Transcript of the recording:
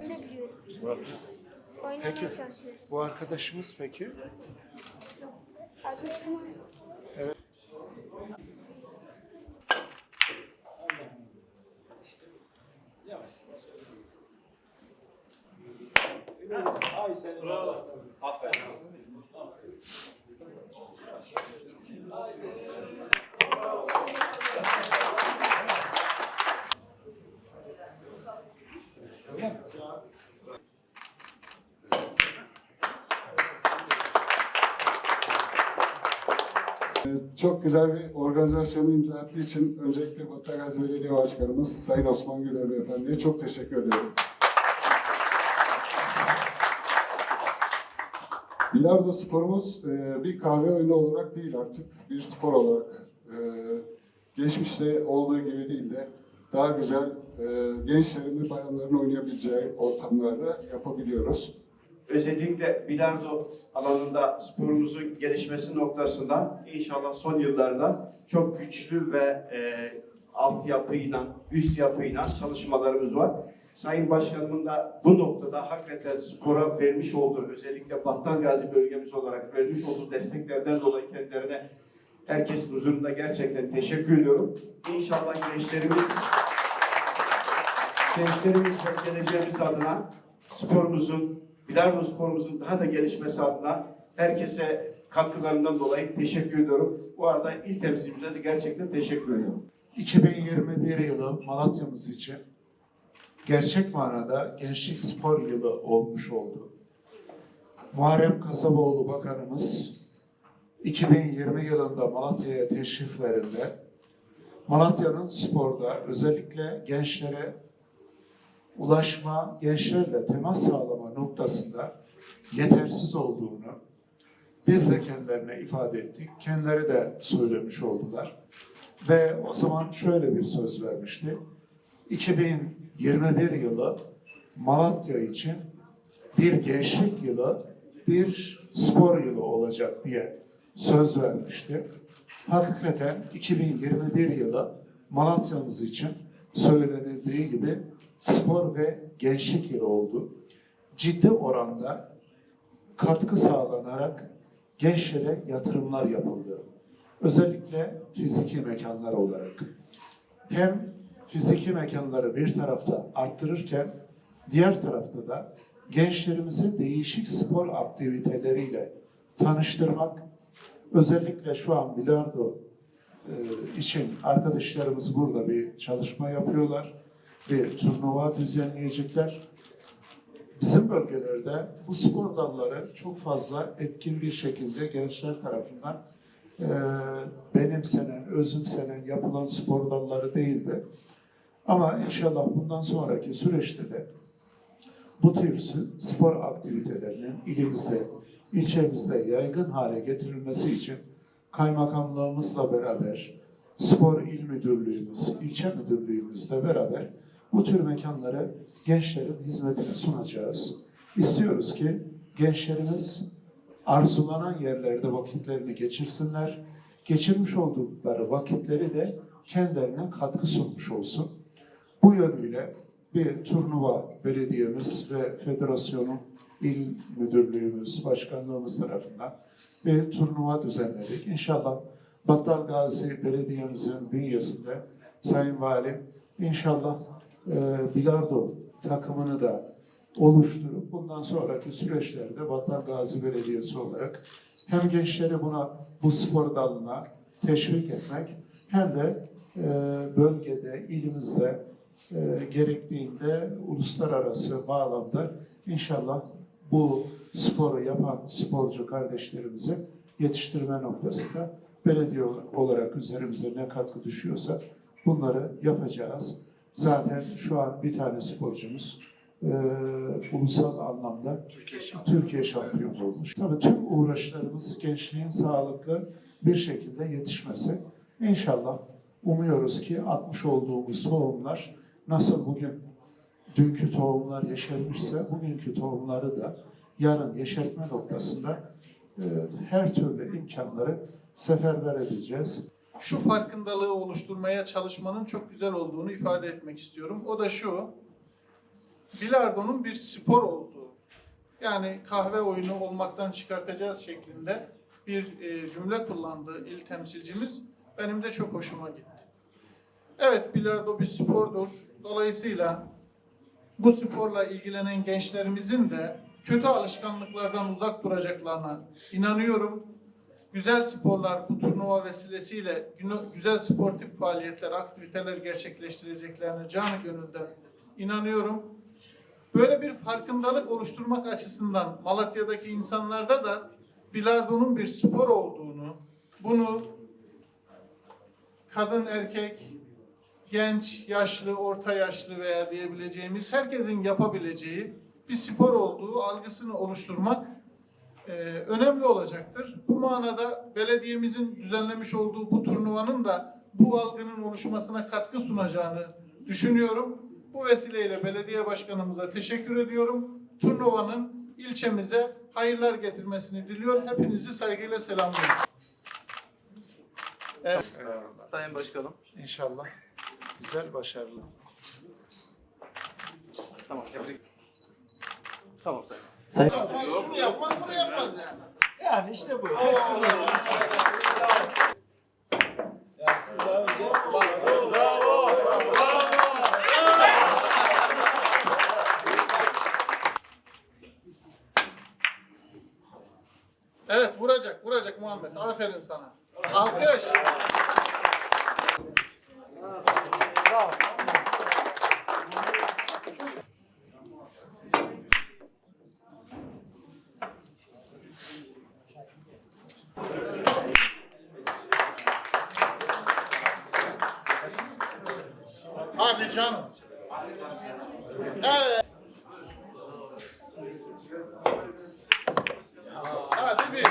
Çekiyorum. Oynamaya Peki çalışıyorum. bu arkadaşımız peki? Adı Tuna. Çok güzel bir organizasyonu imza ettiği için öncelikle Batıgazi Belediye Başkanımız Sayın Osman Güler Beyefendi'ye çok teşekkür ediyorum. Bilardo sporumuz e, bir kahve oyunu olarak değil artık bir spor olarak e, geçmişte olduğu gibi değil de daha güzel e, gençlerin ve bayanların oynayabileceği ortamlarda yapabiliyoruz. Özellikle bilardo alanında sporumuzun gelişmesi noktasında inşallah son yıllarda çok güçlü ve e, altyapıyla, üst yapıyla çalışmalarımız var. Sayın Başkanımın da bu noktada hakikaten spora vermiş olduğu, özellikle Battal Gazi bölgemiz olarak vermiş olduğu desteklerden dolayı kendilerine herkesin huzurunda gerçekten teşekkür ediyorum. İnşallah gençlerimiz gençlerimiz ve geleceğimiz adına sporumuzun, bilardo sporumuzun daha da gelişmesi adına herkese katkılarından dolayı teşekkür ediyorum. Bu arada il temsilcimize de gerçekten teşekkür ediyorum. 2021 yılı Malatya'mız için gerçek manada gençlik spor yılı olmuş oldu. Muharrem Kasaboğlu Bakanımız 2020 yılında Malatya'ya teşriflerinde Malatya'nın sporda özellikle gençlere ulaşma, gençlerle temas sağlama noktasında yetersiz olduğunu biz de kendilerine ifade ettik. Kendileri de söylemiş oldular. Ve o zaman şöyle bir söz vermişti. 2021 yılı Malatya için bir gençlik yılı, bir spor yılı olacak diye söz vermişti. Hakikaten 2021 yılı Malatya'mız için söylenildiği gibi spor ve gençlik yılı oldu. Ciddi oranda katkı sağlanarak gençlere yatırımlar yapıldı. Özellikle fiziki mekanlar olarak. Hem fiziki mekanları bir tarafta arttırırken diğer tarafta da gençlerimizi değişik spor aktiviteleriyle tanıştırmak, özellikle şu an bilardo için arkadaşlarımız burada bir çalışma yapıyorlar. Bir turnuva düzenleyecekler. Bizim bölgelerde bu spor dalları çok fazla etkin bir şekilde gençler tarafından e, benimsenen, özümsenen yapılan spor dalları değildi. Ama inşallah bundan sonraki süreçte de bu tür spor aktivitelerinin ilimizde, ilçemizde yaygın hale getirilmesi için kaymakamlığımızla beraber, spor il müdürlüğümüz, ilçe müdürlüğümüzle beraber bu tür mekanları gençlerin hizmetine sunacağız. İstiyoruz ki gençlerimiz arzulanan yerlerde vakitlerini geçirsinler. Geçirmiş oldukları vakitleri de kendilerine katkı sunmuş olsun. Bu yönüyle bir turnuva belediyemiz ve federasyonun il müdürlüğümüz, başkanlığımız tarafından bir turnuva düzenledik. İnşallah Battal Gazi Belediye'mizin bünyesinde Sayın Valim inşallah e, bilardo takımını da oluşturup bundan sonraki süreçlerde Battal Gazi Belediyesi olarak hem gençleri buna bu spor dalına teşvik etmek hem de e, bölgede, ilimizde e, gerektiğinde uluslararası bağlamda inşallah bu sporu yapan sporcu kardeşlerimizi yetiştirme noktasında belediye olarak üzerimize ne katkı düşüyorsa bunları yapacağız. Zaten şu an bir tane sporcumuz e, ulusal anlamda Türkiye şampiyonu. Türkiye şampiyonu olmuş. Tabii tüm uğraşlarımız gençliğin sağlıklı bir şekilde yetişmesi. İnşallah umuyoruz ki atmış olduğumuz tohumlar nasıl bugün dünkü tohumlar yeşermişse bugünkü tohumları da yarın yeşertme noktasında e, her türlü imkanları seferber edeceğiz. şu farkındalığı oluşturmaya çalışmanın çok güzel olduğunu ifade etmek istiyorum. O da şu, bilardonun bir spor olduğu, yani kahve oyunu olmaktan çıkartacağız şeklinde bir e, cümle kullandı il temsilcimiz. Benim de çok hoşuma gitti. Evet, bilardo bir spordur. Dolayısıyla bu sporla ilgilenen gençlerimizin de kötü alışkanlıklardan uzak duracaklarına inanıyorum. Güzel sporlar bu turnuva vesilesiyle güzel sportif faaliyetler, aktiviteler gerçekleştireceklerine canı gönülden inanıyorum. Böyle bir farkındalık oluşturmak açısından Malatya'daki insanlarda da bilardonun bir spor olduğunu, bunu kadın, erkek, genç, yaşlı, orta yaşlı veya diyebileceğimiz herkesin yapabileceği bir spor olduğu algısını oluşturmak e, önemli olacaktır. Bu manada belediyemizin düzenlemiş olduğu bu turnuvanın da bu algının oluşmasına katkı sunacağını düşünüyorum. Bu vesileyle belediye başkanımıza teşekkür ediyorum. Turnuvanın ilçemize hayırlar getirmesini diliyor. Hepinizi saygıyla selamlıyorum. Sayın Başkanım. İnşallah güzel, başarılı. Tamam. Tebrik. Tamam Sayın. Yapmaz, şunu yapmaz, bunu yapmaz yani. Yani işte bu. Hepsi bu. Yani siz daha önce... Bravo! Evet vuracak, vuracak Muhammed. Aferin sana. Alkış. Hadi canım. Evet. Hadi bir.